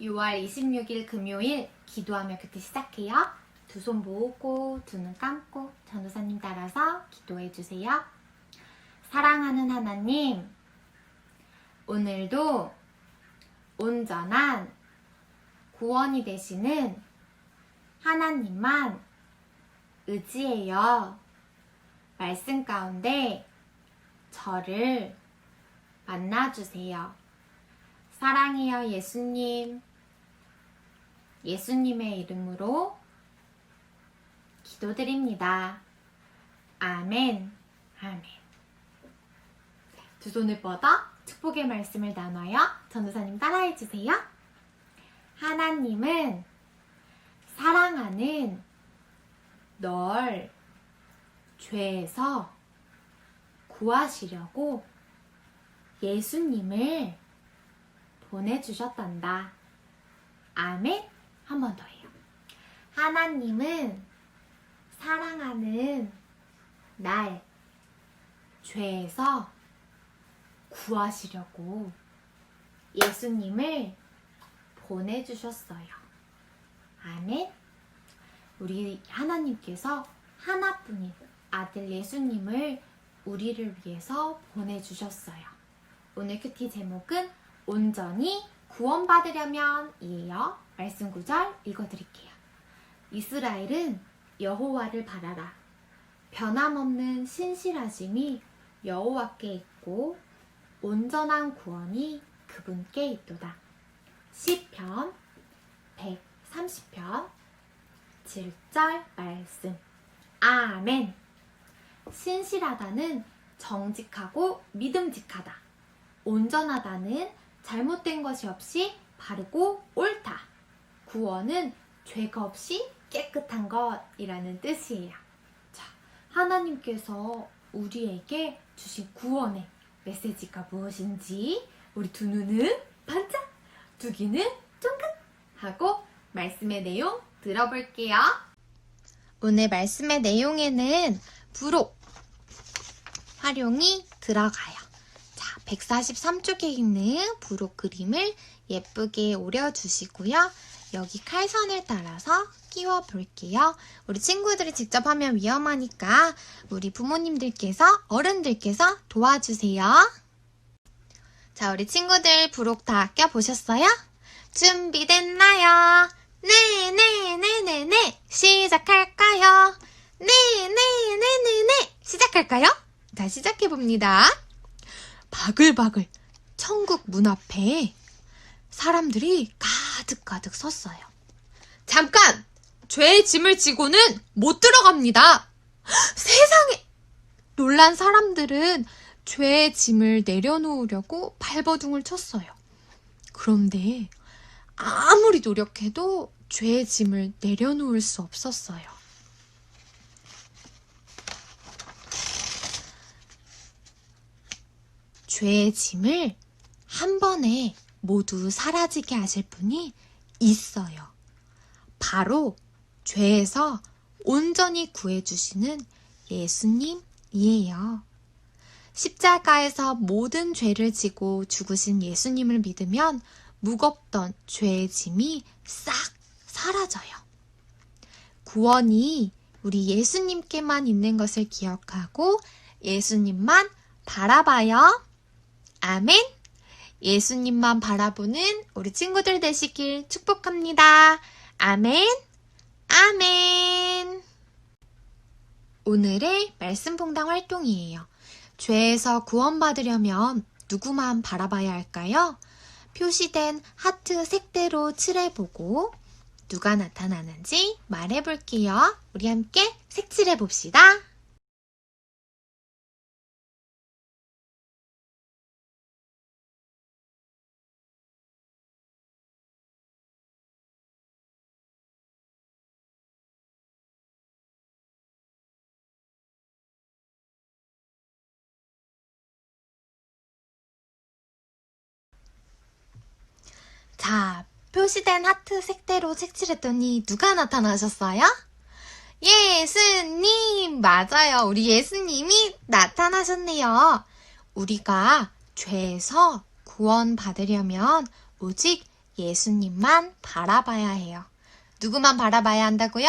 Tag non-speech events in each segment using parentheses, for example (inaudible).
6월 26일 금요일 기도하며 그때 시작해요. 두 손 모으고 두 눈 감고 전도사님 따라서 기도해 주세요. 사랑하는 하나님, 오늘도 온전한 구원이 되시는 하나님만 의지해요. 말씀 가운데 저를 만나주세요. 사랑해요, 예수님. 예수님의 이름으로 기도드립니다. 아멘. 아멘. 두 손을 뻗어 축복의 말씀을 나눠요. 전도사님 따라해 주세요. 하나님은 사랑하는 널 죄에서 구하시려고 예수님을 보내주셨단다. 아멘. 한 번 더 해요. 하나님은 사랑하는 날 죄에서 구하시려고 예수님을 보내주셨어요. 아멘. 우리 하나님께서 하나뿐인 아들 예수님을 우리를 위해서 보내주셨어요. 오늘 큐티 제목은 온전히 구원받으려면 이에요. 말씀 구절 읽어드릴게요. 이스라엘은 여호와를 바라라. 변함없는 신실하심이 여호와께 있고 온전한 구원이 그분께 있도다. 시편 130편 7절 말씀. 아멘. 신실하다는 정직하고 믿음직하다. 온전하다는 잘못된 것이 없이 바르고 옳다. 구원은 죄가 없이 깨끗한 것이라는 뜻이에요. 자, 하나님께서 우리에게 주신 구원의 메시지가 무엇인지 우리 두 눈은 반짝, 두 귀는 쫑긋 하고 말씀의 내용 들어볼게요. 오늘 말씀의 내용에는 부록 활용이 들어가요. 자, 143쪽에 있는 부록 그림을 예쁘게 오려주시고요. 여기 칼선을 따라서 끼워 볼게요. 우리 친구들이 직접 하면 위험하니까 우리 부모님들께서, 어른들께서 도와주세요. 자, 우리 친구들 부록 다 껴보셨어요? 준비됐나요? 네, 네, 네, 네, 네. 시작할까요? 네, 네, 네, 네, 네. 시작할까요? 자, 시작해봅니다. 바글바글 천국 문 앞에 사람들이 가 득가득 섰어요. 잠깐! 죄의 짐을 지고는 못 들어갑니다. (gasps) 세상에! 놀란 사람들은 죄의 짐을 내려놓으려고 발버둥을 쳤어요. 그런데 아무리 노력해도 죄의 짐을 내려놓을 수 없었어요. 죄의 짐을 한 번에 모두 사라지게 하실 분이 있어요. 바로 죄에서 온전히 구해주시는 예수님이에요. 십자가에서 모든 죄를 지고 죽으신 예수님을 믿으면 무겁던 죄의 짐이 싹 사라져요. 구원이 우리 예수님께만 있는 것을 기억하고 예수님만 바라봐요. 아멘. 예수님만 바라보는 우리 친구들 되시길 축복합니다. 아멘. 아멘. 오늘의 말씀 봉당 활동이에요. 죄에서 구원받으려면 누구만 바라봐야 할까요? 표시된 하트 색대로 칠해보고 누가 나타나는지 말해볼게요. 우리 함께 색칠해봅시다. 자, 표시된 하트 색대로 색칠했더니 누가 나타나셨어요? 예수님! 맞아요. 우리 예수님이 나타나셨네요. 우리가 죄에서 구원받으려면 오직 예수님만 바라봐야 해요. 누구만 바라봐야 한다고요?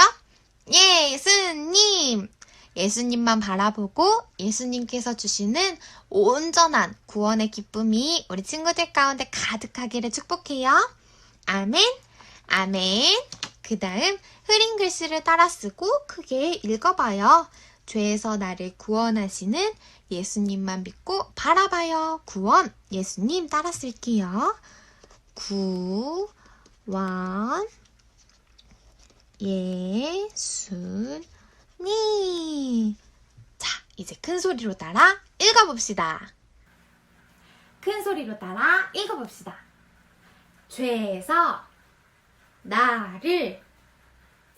예수님! 예수님만 바라보고 예수님께서 주시는 온전한 구원의 기쁨이 우리 친구들 가운데 가득하기를 축복해요. 아멘, 아멘. 그 다음 흐린 글씨를 따라 쓰고 크게 읽어봐요. 죄에서 나를 구원하시는 예수님만 믿고 바라봐요. 구원. 예수님 따라 쓸게요. 구원. 예수님. 자, 이제 큰 소리로 따라 읽어봅시다. 큰 소리로 따라 읽어봅시다. 죄에서 나를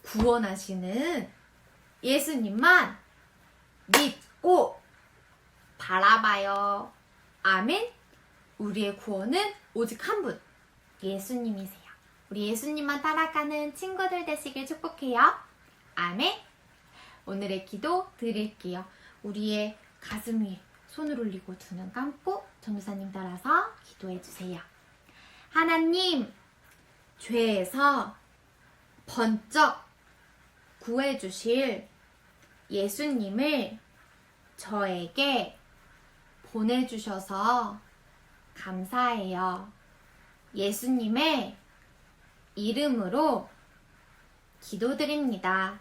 구원하시는 예수님만 믿고 바라봐요. 아멘. 우리의 구원은 오직 한 분, 예수님이세요. 우리 예수님만 따라가는 친구들 되시길 축복해요. 아멘. 오늘의 기도 드릴게요. 우리의 가슴 위에 손을 올리고 두 눈 감고 전도사님 따라서 기도해 주세요. 하나님, 죄에서 번쩍 구해 주실 예수님을 저에게 보내주셔서 감사해요. 예수님의 이름으로 기도드립니다.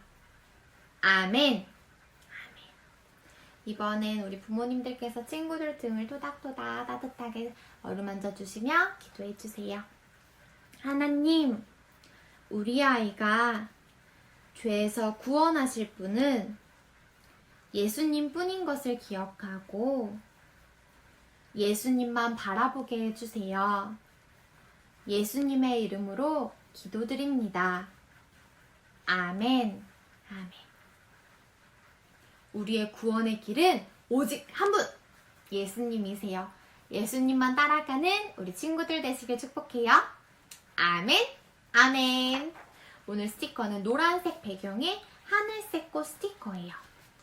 아멘. 이번엔 우리 부모님들께서 친구들 등을 토닥토닥 따뜻하게 어루만져 주시며 기도해 주세요. 하나님, 우리 아이가 죄에서 구원하실 분은 예수님 뿐인 것을 기억하고 예수님만 바라보게 해주세요. 예수님의 이름으로 기도드립니다. 아멘. 아멘. 우리의 구원의 길은 오직 한 분! 예수님이세요. 예수님만 따라가는 우리 친구들 되시길 축복해요. 아멘. 아멘. 오늘 스티커는 노란색 배경에 하늘색 꽃 스티커예요.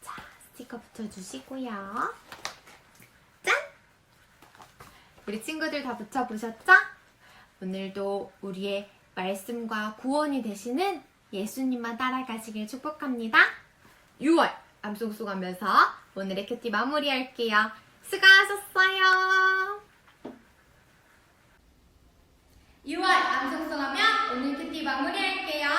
자, 스티커 붙여주시고요. 짠! 우리 친구들 다 붙여보셨죠? 오늘도 우리의 말씀과 구원이 되시는 예수님만 따라가시길 축복합니다. 6월 암송송하면서 오늘의 큐티 마무리할게요. 수고하셨어요. 6월 암송송하면 오늘 큐티 마무리할게요.